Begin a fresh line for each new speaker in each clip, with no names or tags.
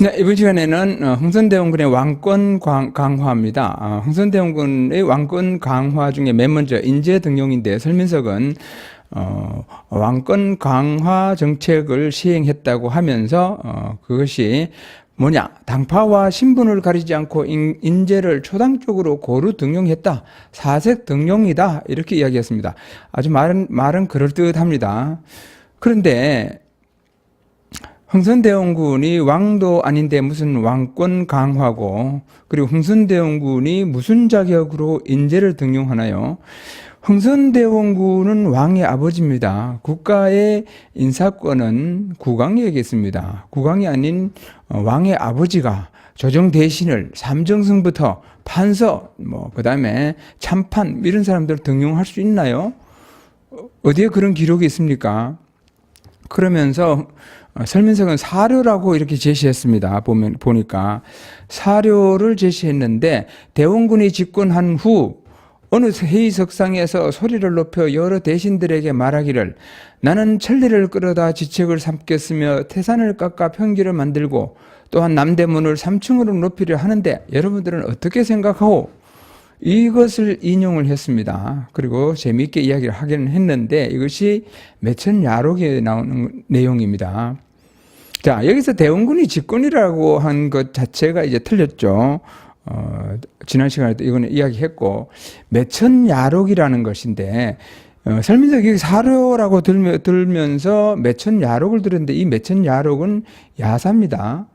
네, 이번 시간에는 어, 흥선대원군의 왕권 강- 강화입니다. 어, 흥선대원군의 왕권 강화 중에 맨 먼저 인재 등용인데 설민석은 어, 왕권 강화 정책을 시행했다고 하면서 어, 그것이 뭐냐 당파와 신분을 가리지 않고 인, 인재를 초당적으로 고루 등용했다 사색 등용이다 이렇게 이야기했습니다. 아주 말은 말은 그럴 듯합니다. 그런데 흥선대원군이 왕도 아닌데 무슨 왕권 강화고 그리고 흥선대원군이 무슨 자격으로 인재를 등용하나요? 흥선대원군은 왕의 아버지입니다. 국가의 인사권은 국왕에게 있습니다. 국왕이 아닌 어, 왕의 아버지가 조정 대신을 삼정승부터 판서 뭐 그다음에 참판 이런 사람들 등용할 수 있나요? 어, 어디에 그런 기록이 있습니까? 그러면서 어, 설민석은 사료라고 이렇게 제시했습니다. 보면 보니까 사료를 제시했는데 대원군이 집권한 후 어느 회의석상에서 소리를 높여 여러 대신들에게 말하기를 나는 천리를 끌어다 지책을 삼겠으며 태산을 깎아 평기를 만들고 또한 남대문을 3층으로 높이려 하는데 여러분들은 어떻게 생각하오? 이것을 인용을 했습니다. 그리고 재미있게 이야기를 하기는 했는데 이것이 매천 야록에 나오는 내용입니다. 자, 여기서 대원군이 집권이라고 한 것 자체가 이제 틀렸죠. 어, 지난 시간에도 이거는 이야기했고, 매천 야록이라는 것인데, 어, 설민석이 사료라고 들며, 들면서 매천 야록을 들었는데 이 매천 야록은 야사입니다.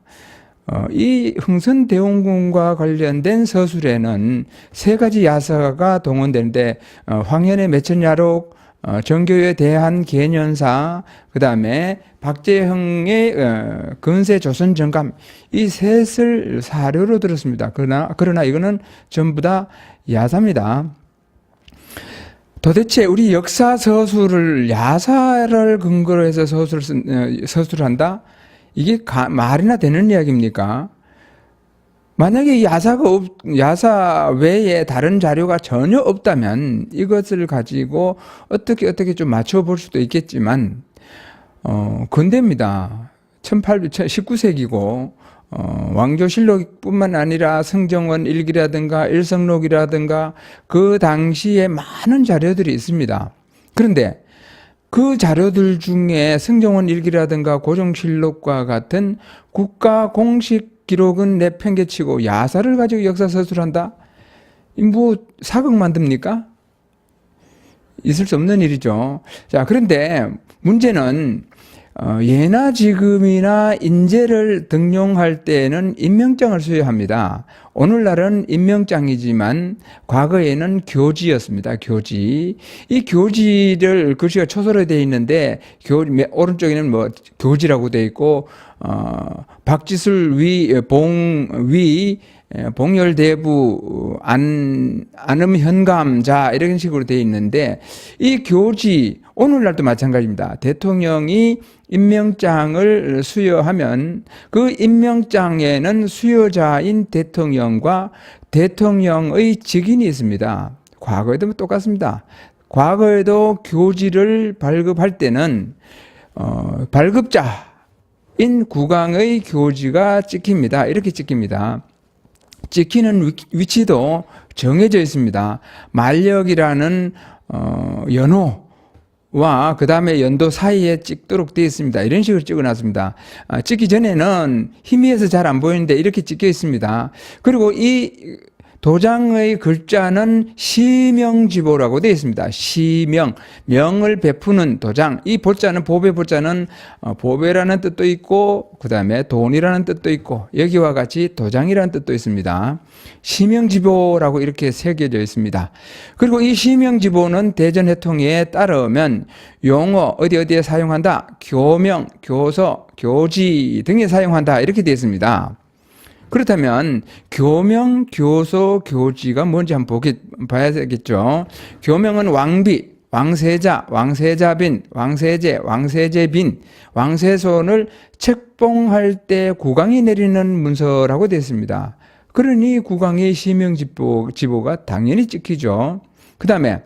어, 이 흥선대원군과 관련된 서술에는 세 가지 야사가 동원되는데 어, 황현의 매천야록, 어, 정교에 대한 개년사, 그 다음에 박재형의 어, 근세 조선 정감 이 셋을 사료로 들었습니다. 그러나 그러나 이거는 전부 다 야사입니다. 도대체 우리 역사 서술을 야사를 근거로 해서 서술을 서술한다? 이게 가- 말이나 되는 이야기입니까? 만약에 야사가 없, 야사 외에 다른 자료가 전혀 없다면 이것을 가지고 어떻게 어떻게 좀 맞춰볼 수도 있겠지만, 어, 근대입니다. 1800, 19세기고, 어, 왕조실록뿐만 아니라 성정원 일기라든가 일성록이라든가 그 당시에 많은 자료들이 있습니다. 그런데 그 자료들 중에 승정원 일기라든가 고종실록과 같은 국가 공식 기록은 내팽개치고 야사를 가지고 역사 서술한다? 이뭐 사극 만듭니까? 있을 수 없는 일이죠. 자, 그런데 문제는 어, 예나 지금이나 인재를 등용할 때에는 임명장을 수여합니다. 오늘날은 임명장이지만 과거에는 교지였습니다. 교지. 이 교지를 글씨가 초소로 되어 있는데 교 오른쪽에는 뭐 교지라고 되어 있고 어, 박지술 위, 봉, 위, 에, 봉열대부, 안, 안음현감자, 이런 식으로 되어 있는데, 이 교지, 오늘날도 마찬가지입니다. 대통령이 임명장을 수여하면 그 임명장에는 수여자인 대통령과 대통령의 직인이 있습니다. 과거에도 똑같습니다. 과거에도 교지를 발급할 때는, 어, 발급자인 국왕의 교지가 찍힙니다. 이렇게 찍힙니다. 찍히는 위- 위치도 정해져 있습니다. 만력이라는 어, 연호와 그 다음에 연도 사이에 찍도록 되어 있습니다. 이런 식으로 찍어놨습니다. 아, 찍기 전에는 희미해서 잘 안 보이는데 이렇게 찍혀 있습니다. 그리고 이 도장의 글자는 시명지보라고 되어 있습니다. 시명, 명을 베푸는 도장. 이 보자는 보배 보자는 어, 보배라는 뜻도 있고 그 다음에 돈이라는 뜻도 있고 여기와 같이 도장이라는 뜻도 있습니다. 시명지보라고 이렇게 새겨져 있습니다. 그리고 이 시명지보는 대전 해통에 따르면 용어 어디 어디에 사용한다. 교명, 교서, 교지 등에 사용한다. 이렇게 되어 있습니다. 그렇다면 교명, 교소, 교지가 뭔지 한번 보게, 봐야 되겠죠. 교명은 왕비, 왕세자, 왕세자빈, 왕세제, 왕세제빈, 왕세손을 책봉할 때 국왕이 내리는 문서라고 되어 있습니다. 그러니 국왕의 시명지보, 지보가 당연히 찍히죠. 그 다음에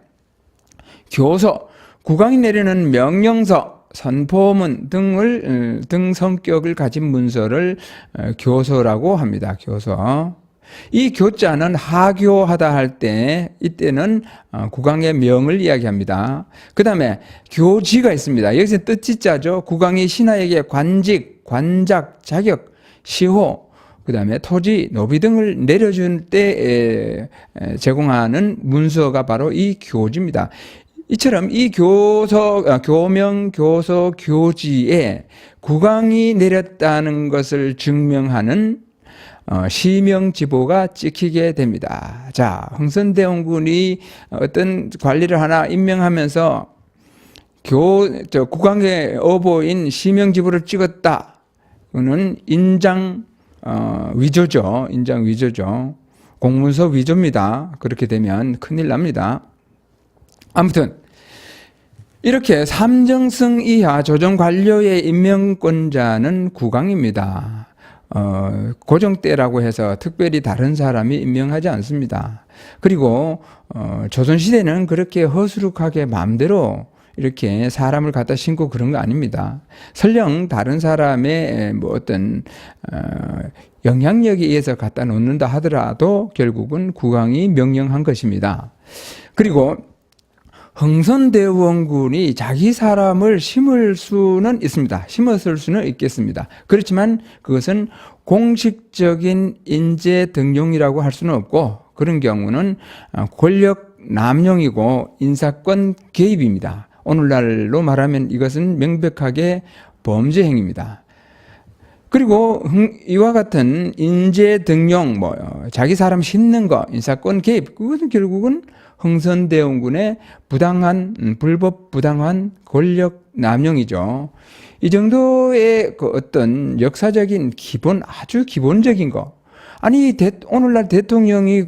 교서, 국왕이 내리는 명령서, 선포문 등을 어, 등 성격을 가진 문서를 어, 교서라고 합니다. 교서. 이 교자는 하교하다 할 때 이때는 어, 국왕의 명을 이야기합니다. 그 다음에 교지가 있습니다. 여기서 뜻지자죠. 국왕이 신하에게 관직, 관작, 자격, 시호, 그 다음에 토지, 노비 등을 내려줄 때 제공하는 문서가 바로 이 교지입니다. 이처럼 이 교서, 아, 교명, 교서, 교지에 국왕이 내렸다는 것을 증명하는 어, 시명지보가 찍히게 됩니다. 자, 흥선대원군이 어떤 관리를 하나 임명하면서 교, 저, 국왕의 어보인 시명지보를 찍었다. 그는 인장, 어, 위조죠. 인장 위조죠. 공문서 위조입니다. 그렇게 되면 큰일 납니다. 아무튼, 이렇게 삼정승 이하 조정 관료의 임명권자는 국왕입니다. 어, 고정 때라고 해서 특별히 다른 사람이 임명하지 않습니다. 그리고 어, 조선 시대는 그렇게 허술하게 마음대로 이렇게 사람을 갖다 신고 그런 거 아닙니다. 설령 다른 사람의 뭐 어떤 어, 영향력에 의해서 갖다 놓는다 하더라도 결국은 국왕이 명령한 것입니다. 그리고 흥선대원군이 자기 사람을 심을 수는 있습니다. 심었을 수는 있겠습니다. 그렇지만 그것은 공식적인 인재 등용이라고 할 수는 없고 그런 경우는 권력 남용이고 인사권 개입입니다. 오늘날로 말하면 이것은 명백하게 범죄 행위입니다. 그리고 이와 같은 인재 등용, 뭐 자기 사람 심는 거, 인사권 개입, 그것은 결국은 흥선대원군의 부당한 음, 불법 부당한 권력 남용이죠. 이 정도의 그 어떤 역사적인 기본 아주 기본적인 거. 아니 대, 오늘날 대통령이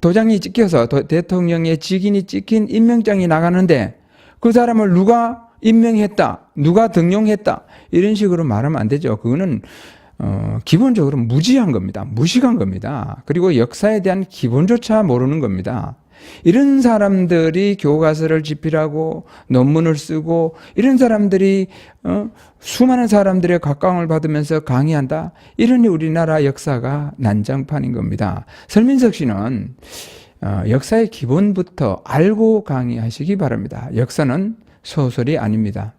도장이 찍혀서 도, 대통령의 직인이 찍힌 임명장이 나가는데 그 사람을 누가 임명했다, 누가 등용했다 이런 식으로 말하면 안 되죠. 그거는 어, 기본적으로 무지한 겁니다. 무식한 겁니다. 그리고 역사에 대한 기본조차 모르는 겁니다. 이런 사람들이 교과서를 집필하고 논문을 쓰고 이런 사람들이 어, 수많은 사람들의 각광을 받으면서 강의한다. 이러니 우리나라 역사가 난장판인 겁니다. 설민석 씨는 어, 역사의 기본부터 알고 강의하시기 바랍니다. 역사는 소설이 아닙니다.